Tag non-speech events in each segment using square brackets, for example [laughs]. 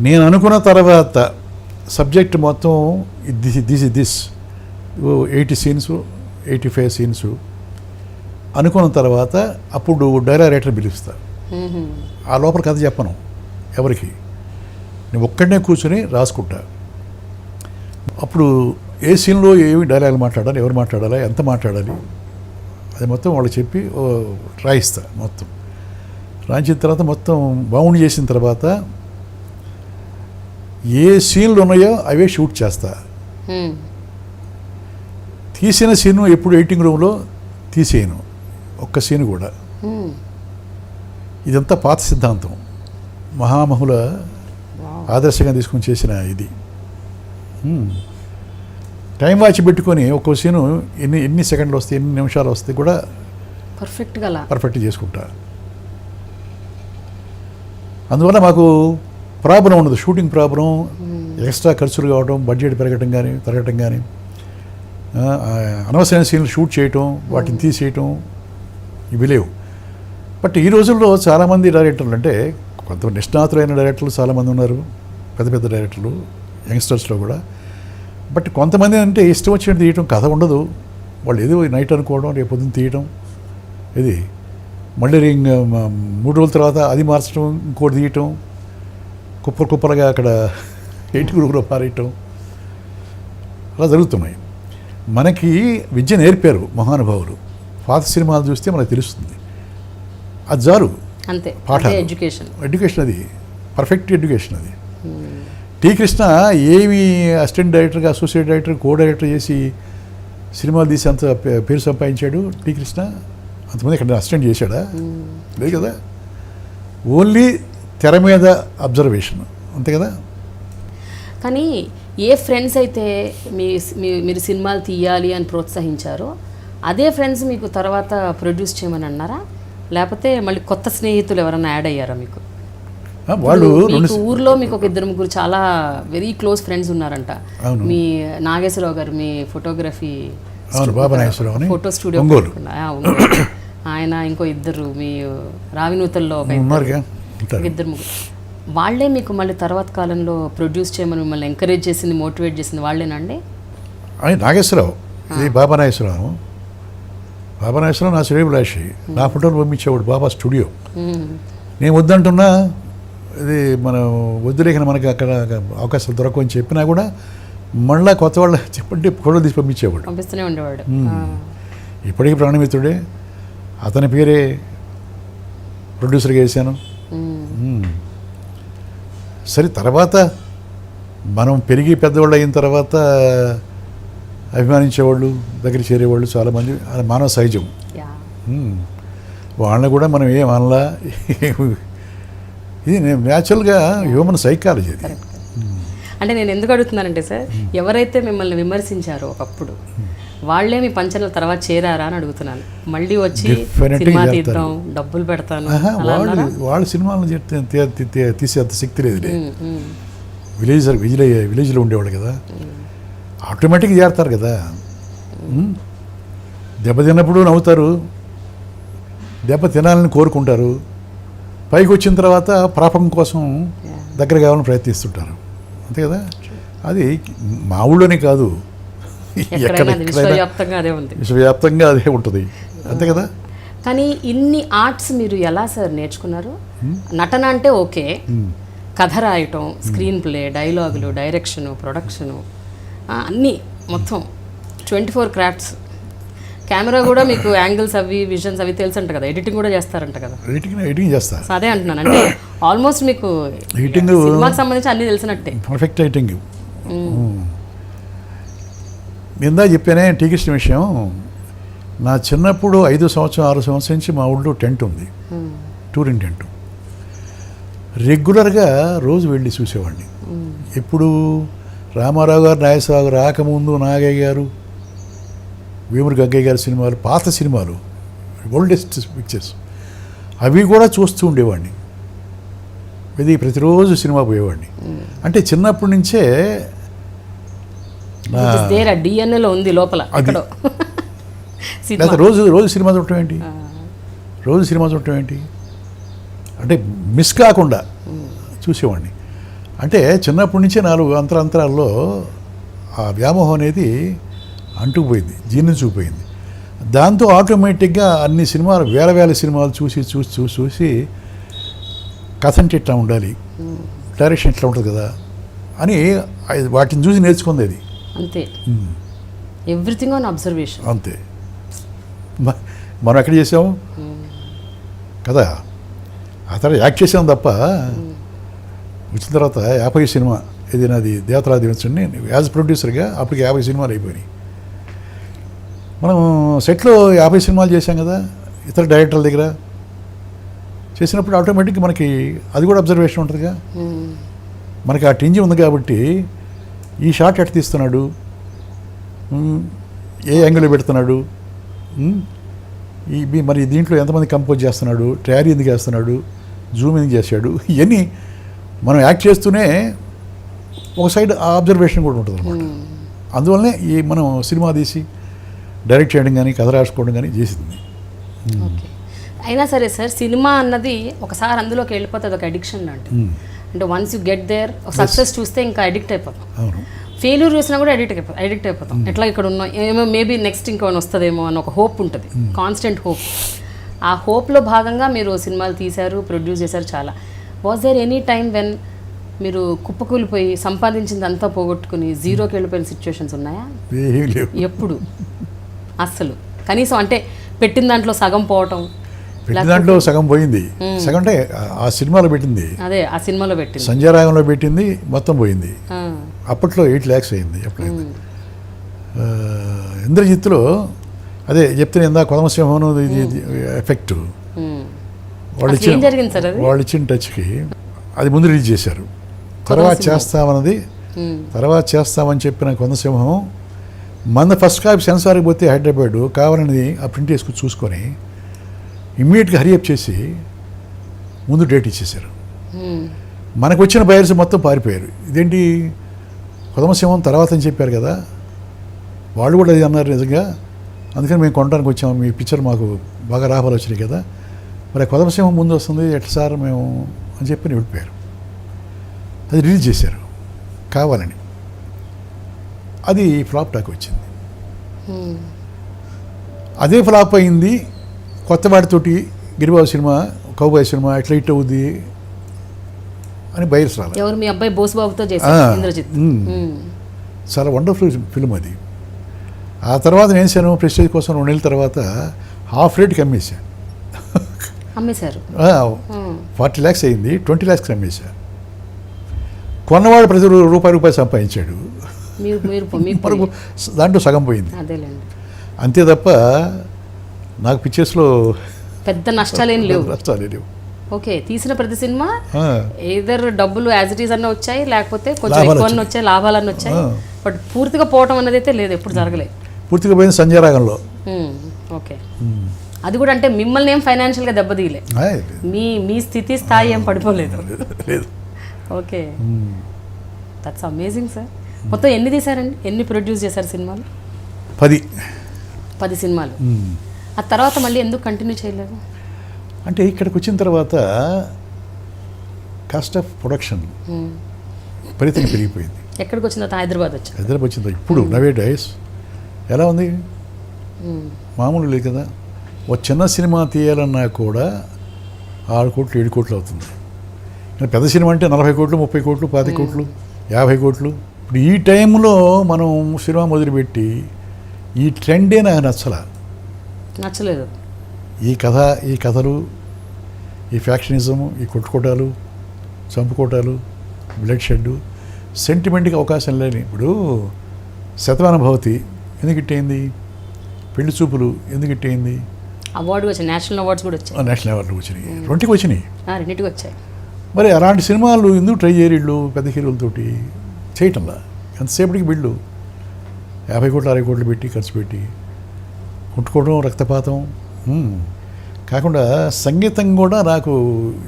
నేను అనుకున్న తర్వాత సబ్జెక్ట్ మొత్తం this this. This eighty scenes eighty five scenes. అనుకున్న తర్వాత అప్పుడు డైలాగ్ రైటర్ పిలుస్తా. మ్మ్. ఆ లోపల కథ చెప్పను ఎవరికి. నేను ఒక్కడనే కూర్చొని రాసుకుంటా. అప్పుడు ఏ సీన్లో ఏమి డైలాగ్ మాట్లాడాలి ఎవరు మాట్లాడాలి ఎంత మాట్లాడాలి అది మొత్తం వాళ్ళకి చెప్పి రాయిస్తా మొత్తం. రాయించిన తర్వాత మొత్తం బౌండ్ చేసిన తర్వాత ఏ సీన్లు ఉన్నాయో అవే షూట్ చేస్తా. తీసిన సీను ఎప్పుడు ఎడిటింగ్ రూమ్లో తీసేయను ఒక్క సీన్ కూడా. ఇదంతా పాత సిద్ధాంతం మహామహుల. ఆదర్శంగా తీసుకొని చేసిన ఇది. టైం వాచ్ పెట్టుకొని ఒక్కో సీను ఎన్ని ఎన్ని సెకండ్లు వస్తాయి ఎన్ని నిమిషాలు వస్తాయి కూడా పర్ఫెక్ట్ గల పర్ఫెక్ట్ చేసుకుంటా అందువల్ల మాకు ప్రాబ్లం ఉండదు. షూటింగ్ ప్రాబ్లం ఎక్స్ట్రా ఖర్చులు కావడం బడ్జెట్ పెరగటం కానీ తరగటం కానీ అనవసరమైన సీన్లు షూట్ చేయటం వాటిని తీసేయటం ఇవి లేవు. బట్ ఈ రోజుల్లో చాలామంది డైరెక్టర్లు అంటే కొంత నిష్ణాతులైన డైరెక్టర్లు చాలామంది ఉన్నారు పెద్ద పెద్ద డైరెక్టర్లు యంగ్స్టర్స్లో కూడా. బట్ కొంతమంది అంటే ఇష్టం వచ్చినట్టు తీయటం కథ ఉండదు. వాళ్ళు ఏదో నైట్ అనుకోవడం రేపు పొద్దున్న తీయటం. ఇది మళ్ళీ మూడు రోజుల తర్వాత అది మార్చడం ఇంకోటి తీయటం. కుప్పలు కుప్పలుగా అక్కడ ఎయిట్ గ్రూప్లో పారేయటం? అలా జరుగుతున్నాయి. మనకి విద్య నేర్పారు మహానుభావులు. పాత సినిమాలు చూస్తే మనకు తెలుస్తుంది. అది జారు అంతే. అదే ఎడ్యుకేషన్. ఎడ్యుకేషన్ అది. పర్ఫెక్ట్ ఎడ్యుకేషన్ అది. టీ కృష్ణ ఏమి అసిస్టెంట్ డైరెక్టర్గా అసోసియేట్ డైరెక్టర్ కో డైరెక్టర్ చేసి సినిమాలు తీసి అంత పేరు సంపాదించాడు టీ కృష్ణ? అంతమంది ఇక్కడ అసిస్టెంట్ చేశాడా? లేదు కదా. ఓన్లీ తెర మీద అబ్జర్వేషన్ అంతే కదా? కానీ ఏ ఫ్రెండ్స్ అయితే మీ మీరు సినిమాలు తీయాలి అని ప్రోత్సహించారో అదే ఫ్రెండ్స్ మీకు తర్వాత ప్రొడ్యూస్ చేయమని అన్నారా? లేకపోతే మళ్ళీ కొత్త స్నేహితులు ఎవరైనా యాడ్ అయ్యారా మీకు? వాళ్ళు ఊర్లో మీకు ఒక ఇద్దరు ముగ్గురు చాలా వెరీ క్లోజ్ ఫ్రెండ్స్ ఉన్నారంట. మీ నాగేశ్వరరావు గారు మీ ఫోటోగ్రఫీ ఫోటో స్టూడియో. ఆయన ఇంకో ఇద్దరు మీ రావినూతల్లో ఒక ఇద్దరు. ముగ్గురు. వాళ్ళే మీకు మళ్ళీ తర్వాత కాలంలో ప్రొడ్యూస్ చేయమని మిమ్మల్ని ఎంకరేజ్ చేసింది మోటివేట్ చేసింది వాళ్ళేనండి అని నాగేశ్వరరావు. ఇది బాబా నాగేశ్వరరావు. బాబా నాగేశ్వరరావు నా శ్రేయభిలాషి నా ఫోటోలు పంపించేవాడు బాబా స్టూడియో. నేను వద్దంటున్నా ఇది మనం వద్దులేకన మనకి అక్కడ అవకాశాలు దొరకవని చెప్పినా కూడా మళ్ళా కొత్త వాళ్ళు చెప్పంటే ఫోటోలు తీసి పంపించేవాడు. పంపిస్తూనే ఉండేవాడు. ఇప్పటికీ ప్రాణమిత్రుడే. అతని పేరే ప్రొడ్యూసర్గా. మ్మ్. సరే తర్వాత మనం పెరిగి పెద్దవాళ్ళు అయిన తర్వాత అభిమానించేవాళ్ళు దగ్గర చేరేవాళ్ళు చాలామంది అది మానవ సహజం. వాళ్ళని కూడా మనం ఏం అనలా? ఇది నేను న్యాచురల్గా హ్యూమన్ సైకాలజీ ఇది అంటే నేను ఎందుకు అడుగుతున్నానంటే సార్ ఎవరైతే మిమ్మల్ని విమర్శించారో ఒకప్పుడు వాళ్ళే మీ పంచల తర్వాత చేరారా అని అడుగుతున్నాను. మళ్ళీ వచ్చి సినిమా. తీద్దాం డబ్బులు పెడతాను. వాళ్ళు వాళ్ళ సినిమాలను చెప్తే తీసే అంత శక్తి లేదు. విలేజ్ విలేజ్ విలేజ్లో ఉండేవాళ్ళు కదా. ఆటోమేటిక్గా చేరతారు కదా. దెబ్బ తిన్నప్పుడు నవ్వుతారు. దెబ్బ తినాలని కోరుకుంటారు. పైకి వచ్చిన తర్వాత ప్రాపకం కోసం. దగ్గర కావాలని ప్రయత్నిస్తుంటారు. అంతే కదా? అది మా ఊళ్ళోనే కాదు. విశ్వవ్యాప్తంగా అదే ఉంది విశ్వవ్యాప్తంగా అదే ఉంటుంది. అంతే కదా? కానీ ఇన్ని ఆర్ట్స్ మీరు ఎలా సార్ నేర్చుకున్నారు? నటన అంటే ఓకే. కథ రాయటం స్క్రీన్ ప్లే డైలాగులు డైరెక్షను ప్రొడక్షను అన్నీ మొత్తం ట్వంటీ ఫోర్ క్రాఫ్ట్స్ కెమెరా కూడా మీకు యాంగిల్స్ అవి విజన్స్ అవి తెలుసు అంట కదా? ఎడిటింగ్ కూడా చేస్తారంట కదా? ఎడిటింగ్ ఎడిటింగ్ చేస్తా. సో అదే అంటున్నాను. అంటే ఆల్మోస్ట్ మీకు Editing- సినిమాకి సంబంధించి అన్నీ తెలిసినట్టే. పర్ఫెక్ట్ రైటింగ్ ఇందా చెప్పానే టీకృష్ణ విషయం. నా చిన్నప్పుడు ఐదు సంవత్సరం ఆరు సంవత్సరం నుంచి మా ఊళ్ళో టెంట్ ఉంది. మ్మ్. Touring tent. రెగ్యులర్గా రోజు వెళ్ళి చూసేవాడిని. ఇప్పుడు రామారావు గారు నాగేశ్వరరావు గారు రాకముందు నాగయ్య గారు వేమురు గగ్గయ్య గారి సినిమాలు పాత సినిమాలు ఓల్డెస్ట్ పిక్చర్స్ అవి కూడా చూస్తూ ఉండేవాడిని. ఇది ప్రతిరోజు సినిమా పోయేవాడిని. అంటే చిన్నప్పటి నుంచే డిఎన్ఏలో ఉంది లోపల [laughs] రోజు రోజు సినిమా చూడటం ఏంటి? రోజు సినిమా చూడటం ఏంటి? అంటే మిస్ కాకుండా చూసేవాడిని. అంటే చిన్నప్పటి నుంచే నాలుగు అంతరాంతరాల్లో ఆ వ్యామోహం అనేది అంటుకుపోయింది జీర్ణించుకుపోయింది దాంతో ఆటోమేటిక్గా అన్ని సినిమాలు వేల వేల సినిమాలు చూసి చూసి చూసి చూసి కథ అంటే ఇట్లా ఉండాలి? డైరెక్షన్ ఇట్లా ఉంటుంది కదా? అని వాటిని చూసి నేర్చుకుంది అది. అంతే. ఎవ్రీథింగ్ ఆన్ అబ్జర్వేషన్ అంతే. మనం ఎక్కడ చేసాము కదా? ఆ తర్వాత యాక్ట్ చేసాం తప్ప వచ్చిన తర్వాత యాభై సినిమా ఇది నాది దేవతలా దివించండి యాజ్ ప్రొడ్యూసర్గా అప్పటికి యాభై సినిమాలు అయిపోయినాయి. మనం సెట్లో యాభై సినిమాలు చేశాం కదా? ఇతర డైరెక్టర్ల దగ్గర. చేసినప్పుడు ఆటోమేటిక్గా మనకి అది కూడా అబ్జర్వేషన్ ఉంటుందిగా. మనకి ఆ టింజి ఉంది కాబట్టి ఈ షాట్ ఎట్ తీస్తున్నాడు? ఏ యాంగిల్ పెడుతున్నాడు? ఈ మరి దీంట్లో ఎంతమంది కంపోజ్ చేస్తున్నాడు? ట్రారీ ఎందుకు చేస్తున్నాడు? జూమ్ ఎందుకు చేశాడు? ఇవన్నీ మనం యాక్ట్ చేస్తూనే ఒక సైడ్ ఆ అబ్జర్వేషన్ కూడా ఉంటుంది అనమాట అందువల్లనే ఈ మనం సినిమా తీసి డైరెక్ట్ చేయడం కానీ కథ రాసుకోవడం కానీ చేసింది. అయినా సరే సార్ సినిమా అన్నది ఒకసారి అందులోకి వెళ్ళిపోతే అది ఒక అడిక్షన్ లాంటిది అంటే once you get there success చూస్తే ఇంకా అడిక్ట్ అయిపోతాం. ఫెయిల్యూర్ చూసినా కూడా అడిక్ట్ అయిపోతాం అడిక్ట్ అయిపోతాం. ఎట్లా ఇక్కడ ఉన్న ఏమో మేబీ నెక్స్ట్ ఇంకోని వస్తుందేమో అని ఒక హోప్ ఉంటుంది. కాన్స్టెంట్ హోప్ ఆ హోప్లో భాగంగా మీరు సినిమాలు తీశారు ప్రొడ్యూస్ చేశారు చాలా. Was there any time when మీరు కుప్పకూలిపోయి సంపాదించింది అంతా పోగొట్టుకుని జీరోకి వెళ్ళిపోయిన సిచ్యువేషన్స్ ఉన్నాయా? ఎప్పుడు? అస్సలు. కనీసం అంటే పెట్టిన దాంట్లో సగం పోవటం పెట్టిన దాంట్లో సగం పోయింది. సగం అంటే ఆ- సినిమాలో పెట్టింది. అదే ఆ సినిమాలో పెట్టింది. సంజయరాగంలో పెట్టింది మొత్తం పోయింది. అప్పట్లో ఎయిట్ ల్యాక్స్ అయింది ఎప్పుడైంది ఇంద్రజిత్తులో అదే చెప్తే ఇందా కొదమసింహం ఇది ఎఫెక్ట్. వాళ్ళు ఇచ్చిన వాళ్ళు ఇచ్చిన టచ్కి అది ముందు రిలీజ్ చేశారు. తర్వాత చేస్తామన్నది. తర్వాత చేస్తామని చెప్పిన కొందసింహం మన ఫస్ట్ కాపీ సెన్సార్కి పోతే హైదరాబాద్ కావాలని ఆ ప్రింట్ వేసుకుని చూసుకొని ఇమ్మీడియట్గా హరియప్ చేసి ముందు డేట్ ఇచ్చేశారు. మనకు వచ్చిన బయర్స్ మొత్తం పారిపోయారు. ఇదేంటి కొదమసింహం తర్వాత అని చెప్పారు కదా వాళ్ళు కూడా అది అన్నారు నిజంగా. అందుకని మేము కొనడానికి వచ్చాము మీ పిక్చర్ మాకు బాగా లాభాలు వచ్చినాయి కదా. మరి కొదమసింహం ముందు వస్తుంది ఎట్లా సార్ మేము అని చెప్పి వెళ్ళిపోయారు. అది రిలీజ్ చేశారు. కావాలని. అది ఫ్లాప్ టాక్ వచ్చింది. అదే ఫ్లాప్ అయింది. కొత్త వాడితోటి గిరిబాబు సినిమా కౌబాయ్ సినిమా ఎట్లా హిట్ అవుద్ది అని బయర్స్ రాలేదు ఎవరు మీ అబ్బాయి బోసుబాబుతో ఇంద్రజిత్. చాలా వండర్ఫుల్ ఫిల్మ్ అది. ఆ తర్వాత నేను చేశాను ప్రెస్టేజ్ కోసం రెండు నెలల తర్వాత హాఫ్ రేట్కి అమ్మేశాను అమ్మేశారు. ఫార్టీ ల్యాక్స్ అయింది ట్వంటీ ల్యాక్స్కి అమ్మేశా కొన్నవాడు ప్రతి రూపాయి రూపాయి సంపాదించాడు. [laughs] దాంట్లో సగం పోయింది. అంతే తప్ప నాకు పిక్చర్స్లో పెద్ద నష్టాలేం లేవు. నష్టాలు లేవు. ఓకే తీసిన ప్రతి సినిమా ఏదర్ డబ్బులు యాజ్ ఇట్ ఈస్ అన్న వచ్చాయి లేకపోతే కొంచెం ఎక్కువ అన్న వచ్చాయి లాభాలన్న వచ్చాయి. బట్ పూర్తిగా పోవటం అనేది అయితే లేదు ఎప్పుడు జరగలేదు పూర్తిగా పోయింది సంజయ్ రాగంలో. ఓకే. అది కూడా అంటే మిమ్మల్ని ఏం ఫైనాన్షియల్గా దెబ్బతీయలే. మీ మీ స్థితి స్థాయి ఏం పడిపోలేదు. లేదు, లేదు ఓకే దట్స్ అమేజింగ్ సార్ మొత్తం ఎన్ని తీశారండి? ఎన్ని ప్రొడ్యూస్ చేశారు సినిమాలు? పది. పది సినిమాలు. ఆ తర్వాత మళ్ళీ ఎందుకు కంటిన్యూ చేయలేదు? అంటే ఇక్కడికి వచ్చిన తర్వాత కాస్ట్ ఆఫ్ ప్రొడక్షన్. విపరీతంగా పెరిగిపోయింది. ఎక్కడికి వచ్చిన తర్వాత హైదరాబాద్ వచ్చారు హైదరాబాద్ వచ్చింది ఇప్పుడు నవే డైస్. ఎలా ఉంది? ఉమ్. మామూలు లేదు కదా. ఒక చిన్న సినిమా తీయాలన్నా కూడా ఆరు కోట్లు ఏడు కోట్లు అవుతుంది. పెద్ద సినిమా అంటే నలభై కోట్లు ముప్పై కోట్లు పాతి కోట్లు యాభై కోట్లు. ఇప్పుడు ఈ టైంలో మనం సినిమా మొదలుపెట్టి ఈ ట్రెండే నాకు నచ్చలా. నచ్చలేదు. ఈ కథ ఈ కథలు ఈ ఫ్యాక్షనిజము ఈ కొట్టుకోటాలు చంపుకోటాలు బ్లడ్ షెడ్ సెంటిమెంట్కి అవకాశం లేని ఇప్పుడు శతమానం భవతి ఎందుకు ఇట్టయింది పెళ్ళి చూపులు ఎందుకు ఇట్టయింది అవార్డు వచ్చాయి నేషనల్ అవార్డ్స్ కూడా వచ్చాయి. నేషనల్ అవార్డులు వచ్చినాయి. రెండుకి వచ్చినాయి? రెండింటికి వచ్చాయి. మరి అలాంటి సినిమాలు ఎందుకు ట్రై చేయరు పెద్ద హీరోలతోటి చేయటంలా? ఎంతసేపటికి వీళ్ళు? యాభై కోట్లు అరవై కోట్లు పెట్టి ఖర్చు పెట్టి కొట్టుకోవడం రక్తపాతం. కాకుండా సంగీతం కూడా నాకు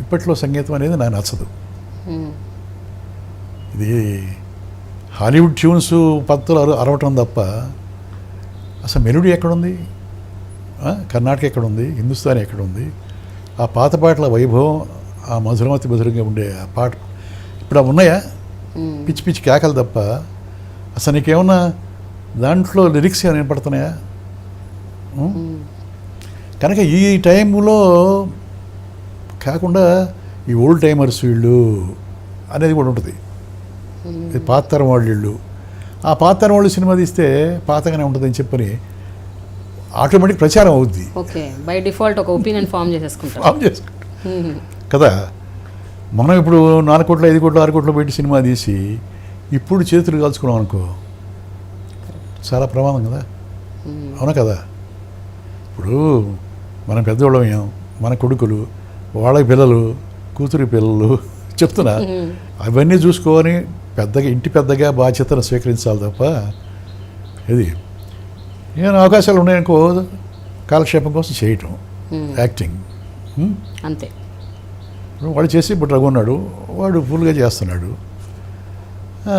ఇప్పట్లో సంగీతం అనేది నాకు నచ్చదు. ఇది హాలీవుడ్ ట్యూన్స్ పత్తులు అర అరవటం తప్ప అసలు మెలోడీ ఎక్కడుంది కర్ణాటక ఎక్కడుంది హిందుస్థానీ ఎక్కడుంది ఆ పాత పాటల వైభవం ఆ మధురమతి మధురంగా ఉండే ఆ పాట ఇప్పుడు అవి ఉన్నాయా. పిచ్చి పిచ్చి కేకలు తప్ప అసలు నీకేమన్నా దాంట్లో లిరిక్స్ ఏమైనా? మ్మ్. కనుక ఈ టైంలో కాకుండా ఈ ఓల్డ్ టైమర్స్ వీళ్ళు అనేది కూడా ఉంటుంది. ఇది పాత తరం వాళ్ళు వీళ్ళు. ఆ పాత తరం వాళ్ళు సినిమా తీస్తే పాతగానే ఉంటుందని చెప్పని ఆటోమేటిక్ ప్రచారం అవుద్ది. ఓకే. బై డిఫాల్ట్ ఒక ఒపీనియన్ ఫామ్ చేసేసుకుంటారు. ఫామ్ చేసుకుంటాం. కదా? మనం ఇప్పుడు నాలుగు కోట్లు ఐదు కోట్లు ఆరు కోట్లు పెట్టి సినిమా తీసి ఇప్పుడు చేతులు కాల్చుకున్నాం అనుకో చాలా ప్రమాదం కదా. అవునా కదా? ఇప్పుడు మనం పెద్దవాళ్ళం మన కొడుకులు వాళ్ళ పిల్లలు కూతురి పిల్లలు [laughs] చెప్తున్నా. అవన్నీ చూసుకొని పెద్దగా ఇంటి పెద్దగా బాధ్యతను స్వీకరించాలి తప్ప ఇది నేను అవకాశాలు ఉన్నాయనుకో కాలక్షేపం కోసం చేయటం. యాక్టింగ్? అంతే. వాడు చేసి ఇప్పుడు ఉన్నాడు వాడు ఫుల్గా చేస్తున్నాడు.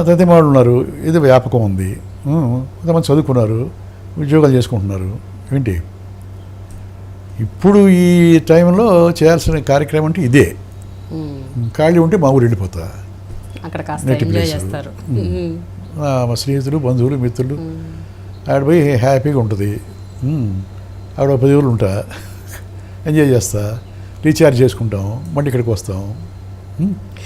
తది వాళ్ళు ఉన్నారు ఇది వ్యాపకం ఉంది. కొంతమంది చదువుకున్నారు ఉద్యోగాలు చేసుకుంటున్నారు. ఏంటి? ఇప్పుడు ఈ టైంలో చేయాల్సిన కార్యక్రమం అంటే ఇదే. ఖాళీ ఉంటే మా ఊరు వెళ్ళిపోతా. అక్కడ మ్మ్. ఆ, మా స్నేహితులు బంధువులు మిత్రులు. ఆడ పోయి హ్యాపీగా ఉంటుంది. ఆడ పది రోజులు ఉంటా. [laughs] ఎంజాయ్ చేస్తా. రీఛార్జ్ చేసుకుంటాం. మళ్ళీ ఇక్కడికి వస్తాం.